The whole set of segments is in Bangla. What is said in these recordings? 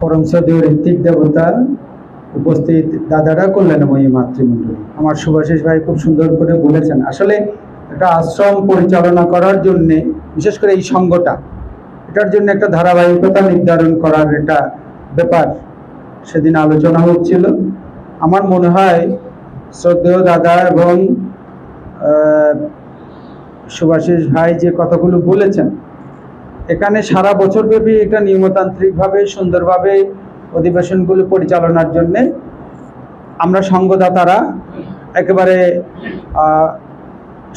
পরম সদীয় ঋত্বিক দেবতা উপস্থিত দাদারা কল্যাণময়ী মাতৃমণ্ডলী। আমার সুভাষিস ভাই খুব সুন্দর করে বলেছেন আসলে একটা আশ্রম পরিচালনা করার জন্যে বিশেষ করে এই সঙ্গটা এটার জন্য একটা ধারাবাহিকতা নির্ধারণ করার একটা ব্যাপার সেদিন আলোচনা হচ্ছিল। আমার মনে হয় শ্রদ্ধেয় দাদা এবং আহ, সুভাষিস ভাই যে কথাগুলো বলেছেন এখানে সারা বছর ব্যাপী এটা নিয়মতান্ত্রিকভাবে, সুন্দরভাবে অধিবেশনগুলো পরিচালনার জন্য আমরা সঙ্গদাতারা একেবারে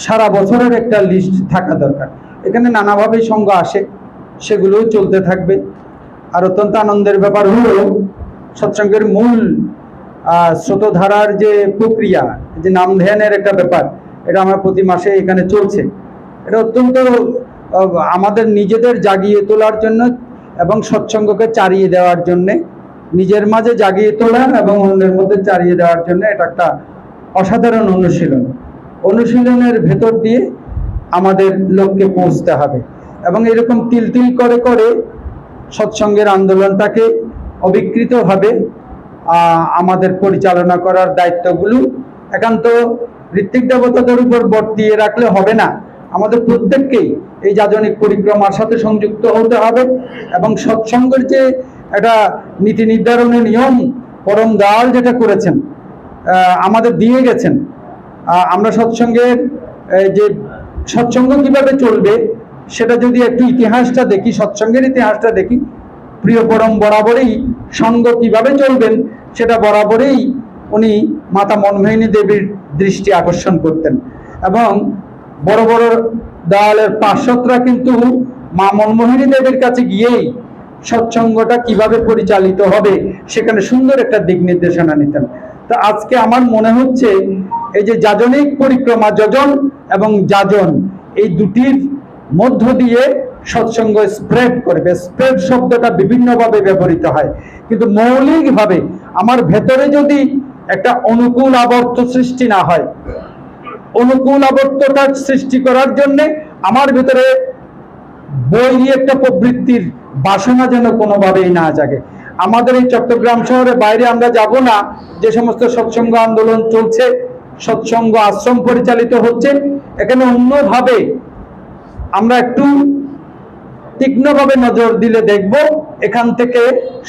সারা বছরের একটা লিস্ট থাকা দরকার। এখানে নানাভাবেই সঙ্গ আসে, সেগুলোও চলতে থাকবে। আর অত্যন্ত আনন্দের ব্যাপার হলো, সৎসঙ্গের মূল স্রোতধারার যে প্রক্রিয়া, যে নাম ধ্যানের একটা ব্যাপার, এটা আমার প্রতি মাসে এখানে চলছে। এটা অত্যন্ত আমাদের নিজেদের জাগিয়ে তোলার জন্য এবং সৎসঙ্গকে চারিয়ে দেওয়ার জন্য, নিজের মাঝে জাগিয়ে তোলা এবং অন্যের মধ্যে চারিয়ে দেওয়ার জন্য এটা একটা অসাধারণ অনুশীলন। অনুশীলনের ভেতর দিয়ে আমাদের লক্ষ্যে পৌঁছতে হবে এবং এরকম তিল তিল করে করে সৎসঙ্গের আন্দোলনটাকে অবিকৃতভাবে আমাদের পরিচালনা করার দায়িত্বগুলো একান্ত ঋত্বিক দেবতাদের উপর বর্তিয়ে রাখলে হবে না। আমাদের প্রত্যেককেই এই যাজনিক পরিক্রমার সাথে সংযুক্ত হতে হবে এবং সৎসঙ্গের যে একটা নীতি নির্ধারণের নিয়ম, পরম দয়াল যেটা করেছেন আমাদের দিয়ে গেছেন আমরা সৎসঙ্গের যে সৎসঙ্গ কীভাবে চলবে সেটা যদি একটু ইতিহাসটা দেখি, সৎসঙ্গের ইতিহাসটা দেখি, প্রিয় পরম বরাবরেই সঙ্গ কীভাবে চলবেন সেটা বরাবরেই উনি মাতা মনমোহিনী দেবীর দৃষ্টি আকর্ষণ করতেন এবং বড় বড় দয়ালের পার্শ্বদরা কিন্তু মা মনমোহিনী দেবীর কাছে গিয়েই সৎসঙ্গটা কীভাবে পরিচালিত হবে সেখানে সুন্দর একটা দিক নির্দেশনা নিতেন। তো আজকে আমার মনে হচ্ছে এই যে যাজনিক পরিক্রমা যজন এবং যাজন, এই দুটির মধ্য দিয়ে সৎসঙ্গ স্প্রেড করবে। স্প্রেড শব্দটা বিভিন্নভাবে ব্যবহৃত হয়। কিন্তু মৌলিকভাবে আমার ভেতরে যদি একটা অনুকূল আবর্ত সৃষ্টি না হয় অনুকূল আবর্তটা সৃষ্টি করার জন্য আমার ভিতরে বৈরী একটা প্রবৃত্তির বাসনা যেন কোনোভাবেই না জাগে। আমাদের এই চট্টগ্রাম শহরে বাইরে আমরা যাব না, যে সমস্ত সৎসঙ্গ আন্দোলন চলছে, সৎসঙ্গ আশ্রম পরিচালিত হচ্ছে, এখানে অন্যভাবে আমরা একটু তীক্ষ্ণভাবে নজর দিলে দেখব, এখান থেকে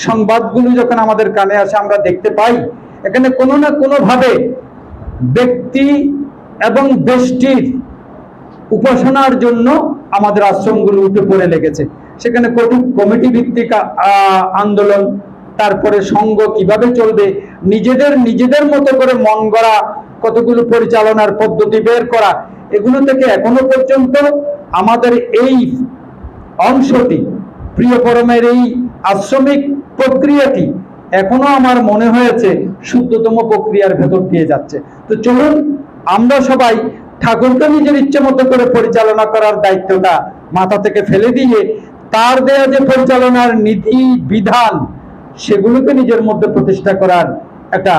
সংবাদগুলো যখন আমাদের কানে আসে আমরা দেখতে পাই। এখানে কোনো না কোনোভাবে ব্যক্তি এবং দেশটির উপাসনার জন্য আমাদের আশ্রমগুলো উঠে পড়ে লেগেছে। সেখানে কঠোর কমিটি ভিত্তিক আন্দোলন, তারপরে সঙ্গ কীভাবে চলবে, নিজেদের নিজেদের মতো করে মন গড়া, কতগুলো পরিচালনার পদ্ধতি বের করা, এগুলো থেকে এখনও পর্যন্ত আমাদের এই অংশটি, প্রিয় পরমের এই আশ্রমিক প্রক্রিয়াটি এখনও আমার মনে হয়েছে শুদ্ধতম প্রক্রিয়ার ভেতর দিয়ে যাচ্ছে। তো চলুন আমরা সবাই ঠাকুরকে নিজের ইচ্ছে মতো করে পরিচালনা করার দায়িত্বটা মাথা থেকে ফেলে দিয়ে তার দেয়া যে পরিচালনার নীতি, বিধান, সেগুলোকে নিজের মধ্যে প্রতিষ্ঠা করার একটা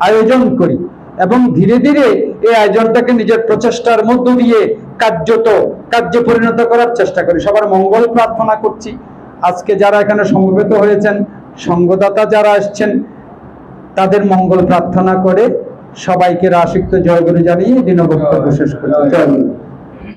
আয়োজন করি এবং ধীরে ধীরে এই আয়োজনটাকে নিজের প্রচেষ্টার মধ্য দিয়ে কার্যত, কার্যে পরিণত করার চেষ্টা করি। সবার মঙ্গল প্রার্থনা করছি। আজকে যারা এখানে সমবেত হয়েছেন, সঙ্গদাতা যারা আসছেন, তাদের মঙ্গল প্রার্থনা করে সবাইকে রাশিক্ত জয় করে জানিয়ে দিনবক্তব্য শেষ করছি।